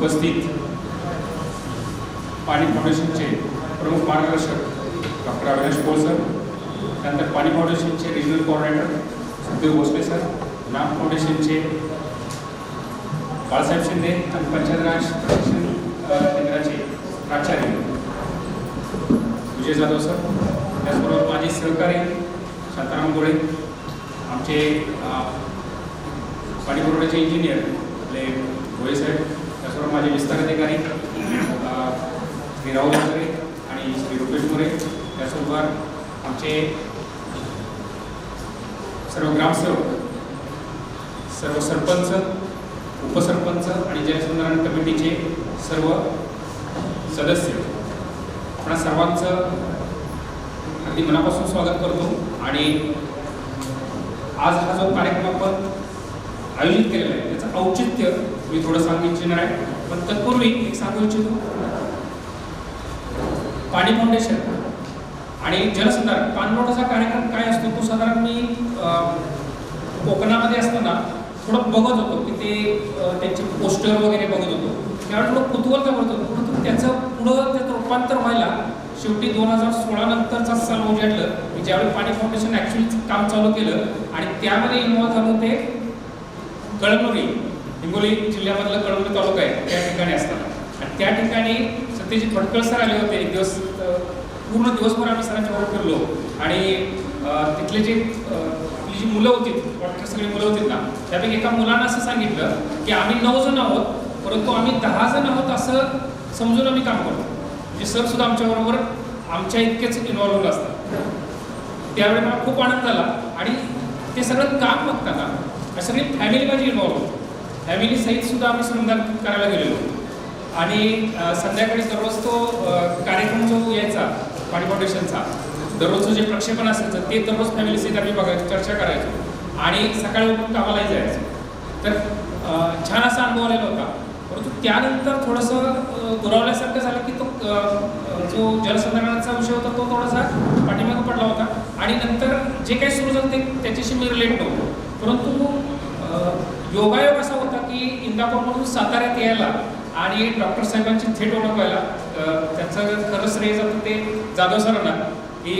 उपस्थित पाणी फाउंडेशनचे प्रमुख मार्गदर्शक डॉक्टर अविनाश पोल सर त्यानंतर पाणी फाउंडेशनचे regional coordinator Sukhdev Bhosale sir Naam फाउंडेशनचे बाळासाहेब शिंदे आणि पंचायत राज प्रशिक्षण केंद्राचे प्राचार्य विजय जाधव सर. त्याचबरोबर माझे सहकारी शांताराम गोळे आमचे पाणी पुरवठ्याचे इंजिनियर आपले गोळे साहेब त्याचबरोबर माझे विस्तार अधिकारी श्री राहुल मोरे आणि श्री रुपेश मोरे त्याचबरोबर आमचे सर्व ग्रामसेवक सर्व सरपंच उपसरपंच आणि जलसंधारण कमिटीचे सर्व सदस्य. आपण सर्वांचं अगदी मनापासून स्वागत करतो आणि आज हा जो कार्यक्रम आपण आयोजित केलेला आहे त्याचं औचित्य मी थोडं सांगू इच्छिणार आहे. पण तत्पूर्वी एक सांगू इच्छितो. पाणी फाउंडेशन आणि जलसंधारण. पाणलोटाचा कार्यक्रम काय असतो? तो साधारण मी कोकणामध्ये असताना थोडं बघत होतो की ते त्यांचे पोस्टर वगैरे बघत होतो. त्यावेळेस थोडं कुतूहल का होतो. परंतु त्याचं पुढं त्याचं रूपांतर व्हायला शेवटी दोन हजार सोळा नंतरचा साल उजाडलं म्हणजे मी ज्यावेळी पाणी फाउंडेशन ॲक्च्युली काम चालू केलं आणि त्यामध्ये इन्व्हॉल्व्ह झालं ते कळमनुरी हिंगोली जिल्ह्यामधलं कळमनुरी तालुका आहे त्या ठिकाणी असताना. आणि त्या ठिकाणी सत्यजित फडकळ सर आले होते एक दिवस पूर्ण दिवसभर आम्ही सरांच्या बरोबर फिरलो आणि तिथले जे आपली जी मुलं होती डॉक्टर सगळी मुलं होती ना त्यापैकी एका मुलानं असं सांगितलं की आम्ही नऊ जण आहोत परंतु आम्ही दहा जण आहोत असं समजून आम्ही काम करतो. म्हणजे सर सुद्धा आमच्याबरोबर आमच्या इतकेच इन्व्हॉल्व होत असतात. त्यावेळी मला खूप आनंद झाला. आणि ते सगळं काम बघताना सगळी फॅमिली माझी इन्व्हॉल्व होती. फॅमिली सहित सुद्धा आम्ही श्रमदान करायला गेलेलो. आणि संध्याकाळी दररोज तो कार्यक्रम जो यायचा पाणी फाउंडेशनचा दररोजचं जे प्रक्षेपण असायचं ते दररोज फॅमिली सहित आम्ही बघायचो चर्चा करायचो. आणि सकाळी उठून कामालाही जायचो. तर छान असा अनुभव आलेला होता. परंतु त्यानंतर थोडंसं अ, दुरावल्यासारखं झालं की तो जो जलसंधारणाचा विषय होता तो थोडासा पाठीमागं पडला होता. आणि नंतर जे काही सुरू झालं ते त्याच्याशी मी रिलेट नव्हतो. परंतु योगायोग असा होता की इंदापूरमधून साताऱ्यात यायला आणि डॉक्टर साहेबांची थेट ओळख व्हायला त्यांचं खरं श्रेय जातं ते जाधव सरांना की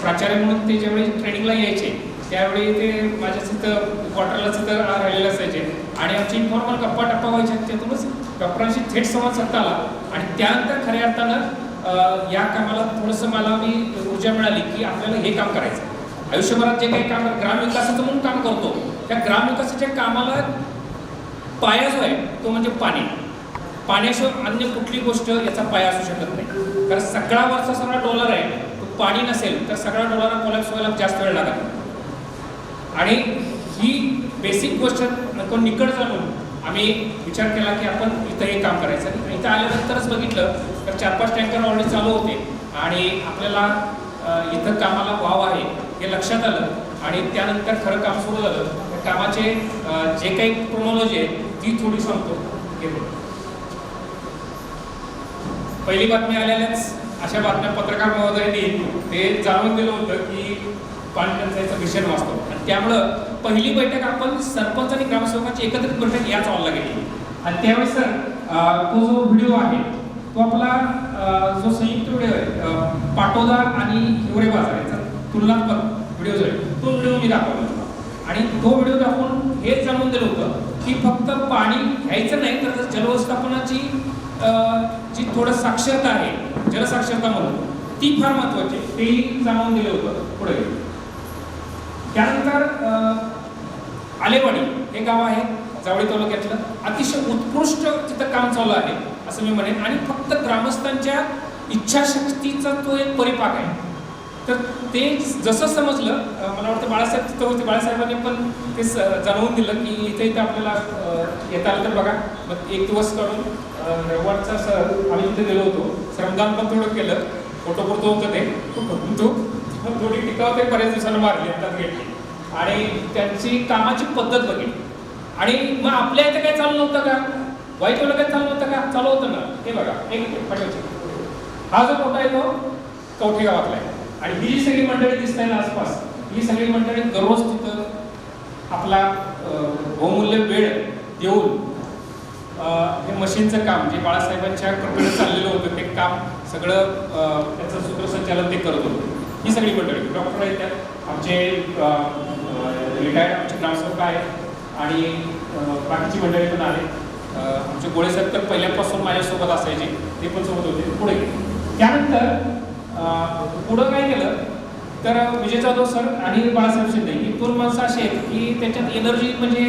प्राचार्य म्हणून ते ज्यावेळी ट्रेनिंगला यायचे त्यावेळी ते माझ्या तिथं क्वार्टरला तिथं राहिलेलं असायचे. आणि आमची इन्फॉर्मल गप्पा टप्पा व्हायच्या त्यातूनच डॉक्टरांशी थेट संवाद साधता आला. आणि त्यानंतर खऱ्या अर्थानं या कामाला थोडंसं मला मी ऊर्जा मिळाली की आपल्याला हे काम करायचं. आयुष्यभरात जे काही काम ग्रामविकासाचं म्हणून काम करतो. त्या ग्रामविकासाच्या कामाला पाया जो आहे तो म्हणजे पाणी. पाण्याशिवाय अन्य कुठली गोष्ट याचा पाया असू शकत नाही. कारण सगळा वरचा सगळा डॉलर आहे तो पाणी नसेल तर सगळा डॉलर कोलॅप्स व्हायला जास्त वेळ लागत आणि ही बेसिक गोष्ट नको निकट जाणून आम्ही विचार केला की आपण इथं हे काम करायचं. इथं आल्यानंतरच बघितलं तर चार पाच टँकर ऑलरेडी चालू होते. आणि आपल्याला इथं कामाला वाव आहे हे लक्षात आलं. आणि त्यानंतर खरं काम सुरू झालं. कामाचे जे काही क्रोनॉलॉजी आहे ती थोडी सांगतो. हे पहिली बातमी आलेल्याच अशा बातम्या पत्रकार महोदयांनी ते जाणून दिलं होतं की पाणीटंचाईचं मिशन वाचतो आणि त्यामुळं पहिली बैठक आपण सरपंच आणि ग्रामसेवकांची एकत्रित बैठक याच हॉलला गेली. आणि त्यावेळेस सर तो जो व्हिडिओ आहे तो आपला जो संयुक्त व्हिडिओ आहे पाटोदा आणि हिवरे बाजार याचा तुलनात्मक व्हिडिओ जो आहे तो व्हिडिओ मी दाखवला. आणि तो व्हिडिओ दाखवून हे जाणून दिलं होतं की फक्त पाणी घ्यायचं नाही तर जलव्यवस्थापनाची जी थोडं साक्षरता आहे जलसाक्षरता म्हणून ती फार महत्वाची आहे. तेही जाणून दिलं होतं पुढे. त्यानंतर आलेवाडी हे गाव आहे जावळी तालुक्यातलं. अतिशय उत्कृष्ट तिथं काम चालू आहे असं मी म्हणेन. आणि फक्त ग्रामस्थांच्या इच्छाशक्तीचा तो एक परिपाक आहे. तर ते जसं समजलं मला वाटतं बाळासाहेब तिथं होते. बाळासाहेबांनी पण ते स- जाणवून दिलं की इथे इथे आपल्याला येता आलं तर बघा. मग एक दिवस काढून रविवारचा सर आम्ही तिथे गेलो होतो. श्रमदान पण थोडं केलं. फोटो पुरतो होतं ते. परंतु मग थोडी टिकाव ते बऱ्याच दिवसांना मारली आता घेतली. आणि त्यांची कामाची पद्धत बघितली. आणि मग आपल्या इथे काय चालू नव्हतं का? वाईट वाईटवाला काय चालू नव्हतं का? चालू होतं ना. हे बघा. एक मिनिट पाठवायचे हा जो फोटो आहे तो कवठे गावातला आहे. आणि ही जी सगळी मंडळी दिसत आहे ना आसपास ही सगळी मंडळी दररोज तिथं आपला बहुमूल्य वेळ देऊन हे मशीनचं काम जे बाळासाहेबांच्या कृपेनं चाललेलं होतं ते काम सगळं त्याचं सूत्रसंचालन ते करत होतं. ही सगळी मंडळी डॉक्टर आहेत त्यात आमचे रिटायर्ड आमचे ग्रामसेवक आहेत आणि बाकीची मंडळी पण आहेत. आमचे गोळे साहेब तर पहिल्यापासून माझ्यासोबत असायचे ते पण सोबत होते पुढे त्यानंतर पुढं काय केलं? तर विजय जाधव सर आणि बाळासाहेब शिंदे ही दोन माणसं अशी आहेत की त्याच्यात एनर्जी म्हणजे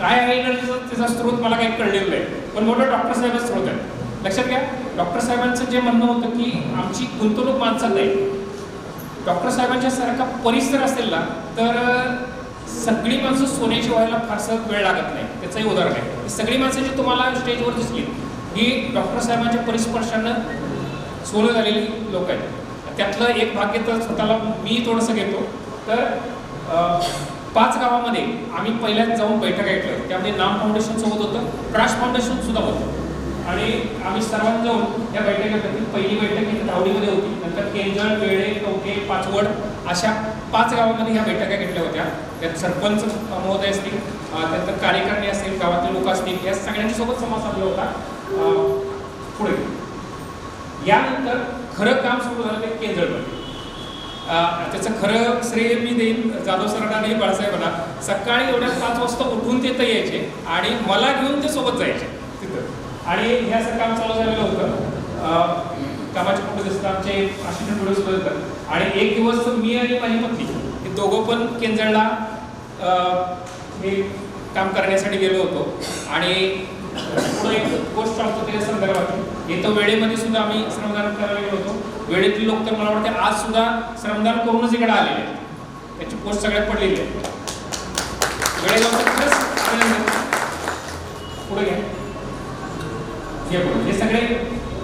काय आहे एनर्जीचा त्याचा स्रोत मला काही कळलेलं नाही. पण मोठं डॉक्टर साहेबच स्रोत आहे. लक्षात घ्या डॉक्टर साहेबांचं जे म्हणणं होतं की आमची गुंतवणूक माणसात नाही डॉक्टर साहेबांच्या सारखा परिसर असेल ना तर सगळी माणसं सोन्याची व्हायला फारसा वेळ लागत नाही. त्याचंही उदाहरण आहे. सगळी माणसं जी तुम्हाला स्टेजवर दिसली ही डॉक्टर साहेबांच्या परिस्पर्शानं सोनं झालेली लोक आहेत. त्यातलं एक भाग्य तर स्वतःला मी थोडंसं घेतो. तर पाच गावामध्ये आम्ही पहिल्याच जाऊन बैठक ऐकलं त्यामध्ये नाम फाउंडेशन सोबत होतं प्राश फाउंडेशन सुद्धा होतं. आणि आम्ही सर्वांनी जाऊन या बैठकीसाठी पहिली बैठक ही धावडीमध्ये होती. नंतर केंजळ वेळे कवठे पाचवड अशा पाच गावामध्ये ह्या बैठका घेतल्या होत्या. त्यात सरपंच महोदय असतील त्यानंतर कार्यकारिणी असतील गावातले लोक असतील या सगळ्यांच्या सोबत संवाद साधला होता. पुढे. यानंतर खरं काम सुरू झालं ते केंद्रमध्ये त्याचं खरं श्रेय मी देईन जाधव सरांना आणि बाळासाहेबांना. सकाळी एवढ्या पाच वाजता उठून ते तर यायचे आणि मला घेऊन ते सोबत जायचे तिथं. आणि हे असं काम चालू झालेलं होतं. कामाचे फोटो दिसतात आमचे असिस्टंट व्हिडिओ सुद्धा येतात आणि एक दिवस मी आणि माझी पत्नी हे दोघं पण केंजळला मी हे काम करण्यासाठी गेलो होतो. आणि पुढे एक गोष्ट सांगतो त्याच्या संदर्भात. येतो वेळेमध्ये सुद्धा आम्ही श्रमदान करायला गेलो होतो. वेळेतील लोक तर मला वाटते आज सुद्धा श्रमदान करूनच इकडे आलेले आहेत. त्याची पोस्ट सगळ्यात पडलेली आहे. वेळेगावचं पुढे घ्या. हे हे सगळे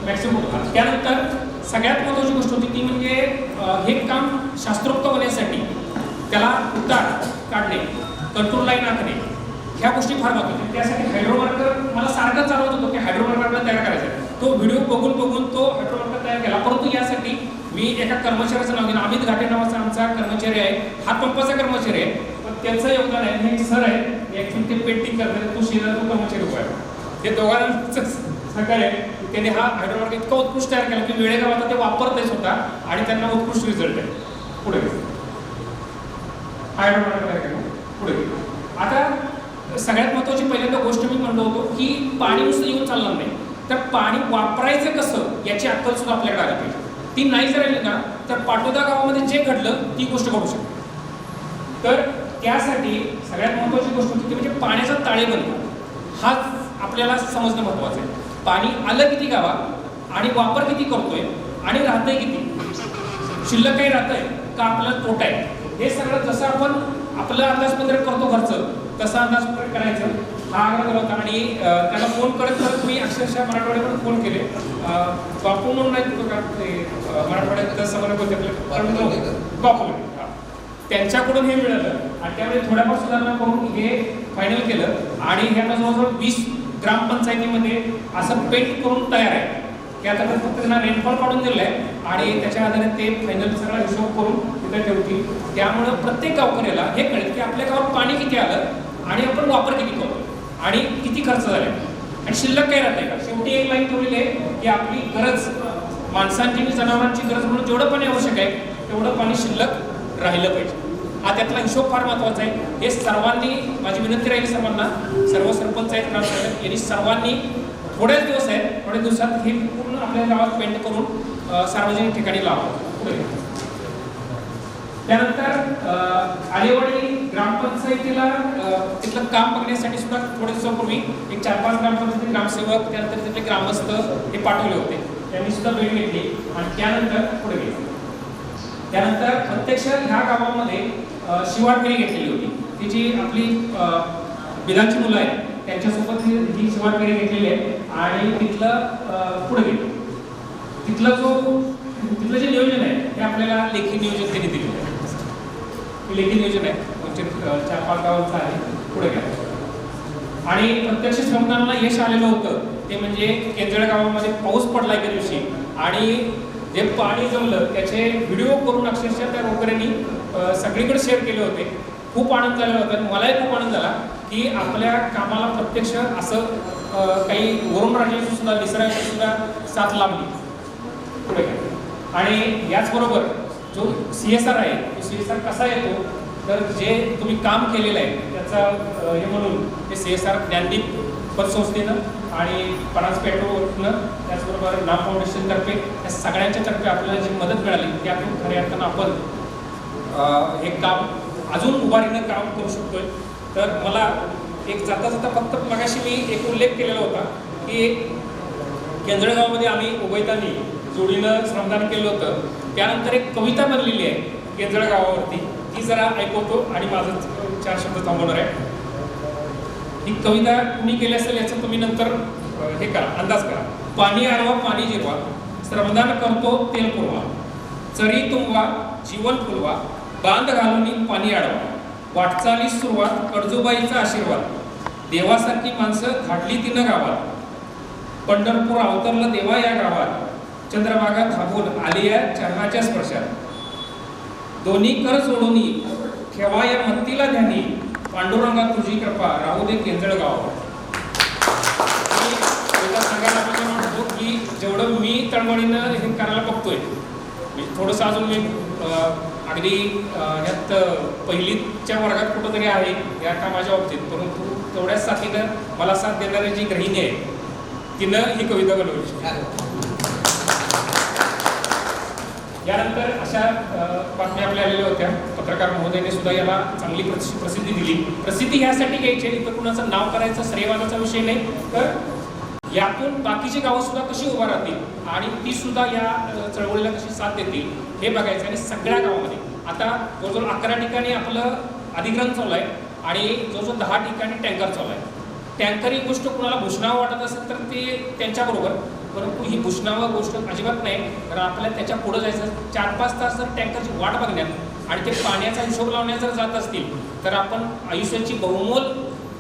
मॅक्सिमम त्यानंतर सगळ्यात महत्त्वाची गोष्ट होती ती म्हणजे हे काम शास्त्रोक्त होण्यासाठी त्याला उतार काढणे कंट्रोल लाईन आखणे. ह्या गोष्टी फार महत्त्वाच्या त्यासाठी हायड्रोमार्कर मला सारखं चालवत होतो की हायड्रोमार्कर आपल्याला तयार करायचा आहे. तो व्हिडिओ बघून बघून तो हायड्रोमार्कर तयार केला. परंतु यासाठी मी एका कर्मचाऱ्याचं नाव घेईन. अमित घाटे नावाचा आमचा कर्मचारी आहे. हा पंपाचा कर्मचारी आहे. पण त्याचं योगदान आहे. हे सर आहे. ऍक्च्युली ते पेंटिंग करतात तो शेजार तो कर्मचारी उभा आहे. ते दोघांचं सहकार्य आहे. त्यांनी हा हायड्रोमार्क इतका उत्कृष्ट तयार केला की वेळेगावात ते वापरत होता आणि त्यांना उत्कृष्ट रिझल्ट आहे. पुढे. हायड्रोमार्क तयार केला. पुढे. आता सगळ्यात महत्त्वाची पहिल्यांदा गोष्ट मी म्हणलो होतो की पाणी नुसतं येऊन चालणार नाही. तर पाणी वापरायचं कसं याची अक्कल सुद्धा आपल्याकडे आली पाहिजे. ती नाही जर आली ना तर पाटोदा गावामध्ये जे घडलं ती गोष्ट घडू शकते. तर त्यासाठी सगळ्यात महत्त्वाची गोष्ट होती ती म्हणजे पाण्याचा ताळेबंद. हाच आपल्याला समजणं महत्त्वाचं आहे. पाणी आलं किती गावात आणि वापर किती करतोय आणि राहतंय किती? शिल्लक काही राहतंय का आपलं तोटा आहे? हे सगळं जसं आपण आपलं अंदाजपत्रक करतो खर्च तसा अंदाजपत्रक करायचं? हा आग्रह केला होता आणि त्याला फोन करत करत मी अक्षरशः मराठवाड्याकडे फोन केले. बापू म्हणून नाही तो का ते मराठवाड्यात जसं मला बोलते आपले. बापू. त्यांच्याकडून हे मिळालं. आणि त्यामुळे थोड्याफार सुधारणा करून हे फायनल केलं. आणि हे आता जवळजवळ वीस ग्रामपंचायतीमध्ये असं पेंट करून तयार आहे. की आता फक्त त्यांना रेनफॉल काढून दिलं आहे आणि त्याच्या आधारे ते फायनल सगळा हिशोब करून तिथे ठेवतील. त्यामुळं प्रत्येक गावकऱ्याला हे कळेल की आपल्या गावात पाणी किती आलं. आणि आपण वापर किती करतो आणि किती खर्च झाला? आणि शिल्लक काय राहते? का शेवटी एक लाईन ठेवलेली आहे की आपली गरज माणसांची आणि जनावरांची गरज म्हणून जेवढं पाणी आवश्यक आहे तेवढं पाणी शिल्लक राहिलं पाहिजे. हा त्यातला हिशोब फार महत्त्वाचा आहे. हे सर्वांनी माझी विनंती राहील सर्वांना सर्व सरपंच आहेत ग्रामसेवक यांनी सर्वांनी थोड्याच दिवस आहेत थोड्या दिवसात हे पूर्ण आपल्या गावात पेंट करून सार्वजनिक ठिकाणी लावावं. त्यानंतर आलेवाडी ग्रामपंचायतीला तिथलं काम बघण्यासाठी सुद्धा थोडे दिवसापूर्वी एक चार पाच ग्रामपंचायती ग्रामसेवक त्यानंतर तिथले ग्रामस्थ हे पाठवले होते. त्यांनी सुद्धा भेट घेतली आणि त्यानंतर पुढे गेले. त्यानंतर प्रत्यक्ष ह्या गावामध्ये अ, घेतलेली होती. ती जी आपली अ, बिलांची मुलं आहेत त्यांच्यासोबत ही ही घेतलेली आहे आणि तिथलं पुढे गेलं. तिथलं जो तिथलं जे नियोजन आहे ते आपल्याला लेखी नियोजन त्यांनी दिलेलं लेखी नियोजन आहे. चार पाच गावांचं आहे. पुढे गेलं आणि प्रत्यक्ष श्रमदानाला यश आलेलं होतं. ते म्हणजे केंजळ गावामध्ये पाऊस पडला एका दिवशी. आणि जे पाणी जमलं त्याचे व्हिडिओ करून अक्षरशः त्या रोकऱ्यांनी सगळीकडे शेअर केले होते. खूप आनंद झालेला होता. आणि मलाही खूप आनंद झाला की आपल्या कामाला प्रत्यक्ष असं काही वरून वरुणराजाची सुद्धा निसर्गाची सुद्धा साथ लाभली. पुढे काय. आणि याचबरोबर जो सी एस आर आहे तो सी एस आर कसा येतो तर जे तुम्ही काम केलेलं आहे त्याचा हे म्हणून ते सी एस आर ज्ञानदीप पतसंस्थेनं आणि परांज पेट्रोलनं त्याचबरोबर नाम फाउंडेशनतर्फे या सगळ्यांच्या तर्फे आपल्याला जी मदत मिळाली त्यातून खऱ्या अर्थानं आपण हे काम अजून उभारीनं काम करू शकतोय. तर मला एक जाता जाता फक्त मगाशी मी एक उल्लेख केलेला होता की केंद्रगावमध्ये आम्ही उभयतांनी जोडीनं श्रमदान केलं होतं. त्यानंतर एक कविता बनलेली आहे केंद्र गावावरती. ती जरा ऐकवतो आणि माझं चार शब्द थांबवणार आहे. ही कविता कुणी केली असेल याचं तुम्ही नंतर हे करा अंदाज करा. पाणी आडवा पाणी जेवा श्रमदान करतो तेल पुरवा. चरी तुंबवा जीवन फुलवा बांध घालून पाणी आडवा. वाटचाली सुरुवात कडजूबाईचा आशीर्वाद. देवासारखी माणसं धाडली तिनं गावात. पंढरपूर अवतरलं देवा या गावात. चंद्रभागा थांबून आली आहे चरणाच्या स्पर्शात. दोन्ही कर सोडून ठेवा या मत्तीला ध्यानी. पांडुरंगा तुझी कृपा. राहू दे केंजळगाव. सांगायला पाहिजे म्हणतो की जेवढं मी तळमळीनं हे करायला बघतोय मी थोडंसं अजून मी अगदी ह्यात पहिलीच्या वर्गात कुठंतरी आहे. या कामाच्या बाबतीत. परंतु तेवढ्याच साथीनं मला साथ देणारी जी गृहिणी आहे तिनं ही कविता बनवली. यानंतर अशा बातम्या आपल्या आलेल्या होत्या. पत्रकार महोदयाने सुद्धा याला चांगली प्रसि- प्रसिद्धी दिली. प्रसिद्धी ह्यासाठी घ्यायची आहे, इथं कुणाचं नाव करायचं श्रेयवादाचा विषय नाही तर यातून बाकीची गावं सुद्धा कशी उभा राहतील आणि ती सुद्धा या चळवळीला कशी साथ देतील हे बघायचं आणि सगळ्या गावामध्ये. आता जवळजवळ अकरा ठिकाणी आपलं अधिग्रहण चालू आहे आणि जवळजवळ दहा ठिकाणी टँकर चालू आहे टँकर ही गोष्ट कुणाला भूषणावं वाटत असेल तर ते त्यांच्याबरोबर. परंतु ही भूषणावं गोष्ट अजिबात नाही. तर आपल्याला त्याच्या पुढं जायचं चार पाच तास जर टँकरची वाट बघण्यात आणि ते पाण्याचा हिशोब लावण्यात जर जात असतील तर आपण आयुष्याची बहुमोल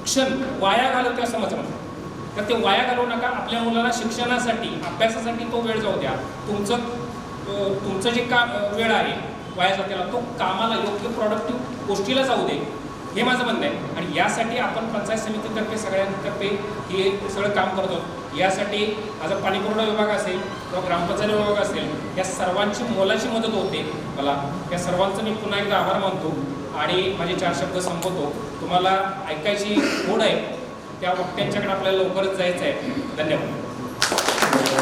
क्षण वाया घालवतो असं माझं म्हणतो तर ते वाया घालवू नका. आपल्या मुलाला शिक्षणासाठी अभ्यासासाठी तो वेळ जाऊ द्या. तुमचं तुमचं जे का वेळ आहे वाया जातेला तो कामाला योग्य प्रॉडक्टिव्ह गोष्टीला जाऊ दे. हे माझं म्हणणं आहे. आणि यासाठी आपण पंचायत समितीतर्फे सगळ्यांतर्फे हे सगळं काम करतो यासाठी माझा पाणीपुरवठा विभाग असेल किंवा ग्रामपंचायत विभाग असेल या सर्वांची मोलाची मदत होते. मला या सर्वांचं मी पुन्हा एकदा आभार मानतो आणि माझे चार शब्द संपवतो. तुम्हाला ऐकायची ओढ आहे. त्या वक्त्यांच्याकडे आपल्याला लवकरच जायचं आहे. धन्यवाद.